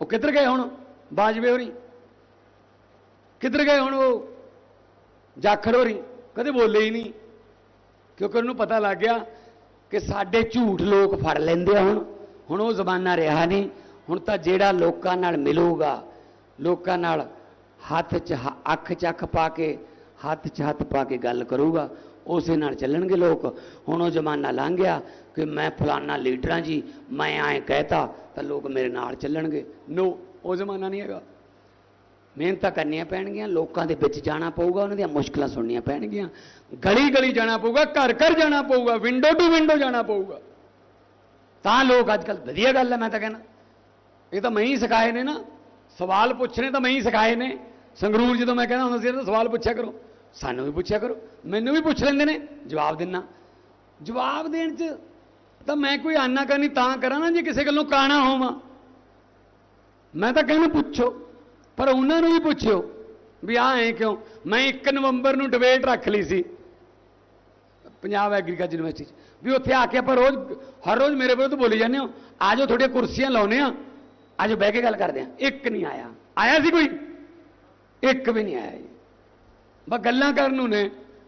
ਉਹ ਕਿੱਧਰ ਗਏ ਹੁਣ? ਬਾਜਵੇ ਹੋਰੀ। ਕਿੱਧਰ ਗਏ ਹੁਣ ਉਹ? ਜਾਖੜ ਹੋਰੀ। ਕਦੇ ਬੋਲੇ ਹੀ ਨਹੀਂ। ਕਿਉਂਕਿ ਉਹਨੂੰ ਪਤਾ ਲੱਗ ਗਿਆ ਕਿ ਸਾਡੇ ਝੂਠ ਲੋਕ ਫੜ ਲੈਂਦੇ ਆ ਹੁਣ। ਹੁਣ ਉਹ ਜ਼ਮਾਨਾ ਰਿਹਾ ਨਹੀਂ। ਹੁਣ ਤਾਂ ਜਿਹੜਾ ਲੋਕਾਂ ਨਾਲ ਮਿਲੂਗਾ, ਲੋਕਾਂ ਨਾਲ ਹੱਥ 'ਚ ਅੱਖ 'ਚ ਅੱਖ ਪਾ ਕੇ, ਹੱਥ 'ਚ ਹੱਥ ਪਾ ਕੇ ਗੱਲ ਕਰੂਗਾ ਉਸੇ ਨਾਲ ਚੱਲਣਗੇ ਲੋਕ। ਹੁਣ ਉਹ ਜ਼ਮਾਨਾ ਲੰਘ ਗਿਆ ਕਿ ਮੈਂ ਫਲਾਨਾ ਲੀਡਰਾਂ ਜੀ, ਮੈਂ ਐਂ ਕਹਿਤਾ ਤਾਂ ਲੋਕ ਮੇਰੇ ਨਾਲ ਚੱਲਣਗੇ। ਨੋ ਉਹ ਜ਼ਮਾਨਾ ਨਹੀਂ ਹੈਗਾ। ਮਿਹਨਤਾਂ ਕਰਨੀਆਂ ਪੈਣਗੀਆਂ, ਲੋਕਾਂ ਦੇ ਵਿੱਚ ਜਾਣਾ ਪਊਗਾ, ਉਹਨਾਂ ਦੀਆਂ ਮੁਸ਼ਕਲਾਂ ਸੁਣਨੀਆਂ ਪੈਣਗੀਆਂ। ਗਲੀ ਗਲੀ ਜਾਣਾ ਪਊਗਾ ਘਰ ਘਰ ਜਾਣਾ ਪਊਗਾ ਵਿੰਡੋ ਟੂ ਵਿੰਡੋ ਜਾਣਾ ਪਊਗਾ। ਤਾਂ ਲੋਕ ਅੱਜ ਕੱਲ ਵਧੀਆ ਗੱਲ ਹੈ, ਮੈਂ ਤਾਂ ਕਹਿੰਦਾ। ਇਹ ਤਾਂ ਮੈਂ ਹੀ ਸਿਖਾਏ ਨੇ ਨਾ। ਸਵਾਲ ਪੁੱਛਣੇ ਤਾਂ ਮੈਂ ਹੀ ਸਿਖਾਏ ਨੇ। ਸੰਗਰੂਰ ਜਦੋਂ ਮੈਂ ਕਹਿੰਦਾ ਹੁੰਦਾ ਸੀ ਤਾਂ ਸਵਾਲ ਪੁੱਛਿਆ ਕਰੋ। ਸਾਨੂੰ ਵੀ ਪੁੱਛਿਆ ਕਰੋ, ਮੈਨੂੰ ਵੀ ਪੁੱਛ ਲੈਂਦੇ ਨੇ, ਜਵਾਬ ਦਿੰਨਾ। ਜਵਾਬ ਦੇਣ 'ਚ ਤਾਂ ਮੈਂ ਕੋਈ ਆਨਾ ਕਰਨੀ ਤਾਂ ਕਰਾਂ ਨਾ ਜੇ ਕਿਸੇ ਗੱਲੋਂ ਕਾਣਾ ਹੋਵਾਂ। ਮੈਂ ਤਾਂ ਕਹਿੰਦਾ ਪੁੱਛੋ, ਪਰ ਉਹਨਾਂ ਨੂੰ ਵੀ ਪੁੱਛਿਓ ਵੀ ਆ ਐ ਕਿਉਂ? ਮੈਂ 1 ਨਵੰਬਰ ਨੂੰ ਡਿਬੇਟ ਰੱਖ ਲਈ ਸੀ ਪੰਜਾਬ ਐਗਰੀਕਲਚਰ ਯੂਨੀਵਰਸਿਟੀ 'ਚ, ਵੀ ਉੱਥੇ ਆ ਕੇ ਆਪਾਂ ਰੋਜ਼, ਹਰ ਰੋਜ਼ ਮੇਰੇ ਵਿਰੁੱਧ ਬੋਲੀ ਜਾਂਦੇ ਹੋ। ਆਜੋ ਤੁਹਾਡੀਆਂ ਕੁਰਸੀਆਂ ਲਾਉਨੇ ਆ। ਆਜੋ ਬਹਿ ਕੇ ਗੱਲ ਕਰਦੇ ਆ। ਇੱਕ ਨਹੀਂ ਆਇਆ। ਆਇਆ ਸੀ ਕੋਈ? ਇੱਕ ਵੀ ਨਹੀਂ ਆਇਆ ਜੀ। ਬਸ ਗੱਲਾਂ ਕਰਨ ਨੂੰ ਨੇ।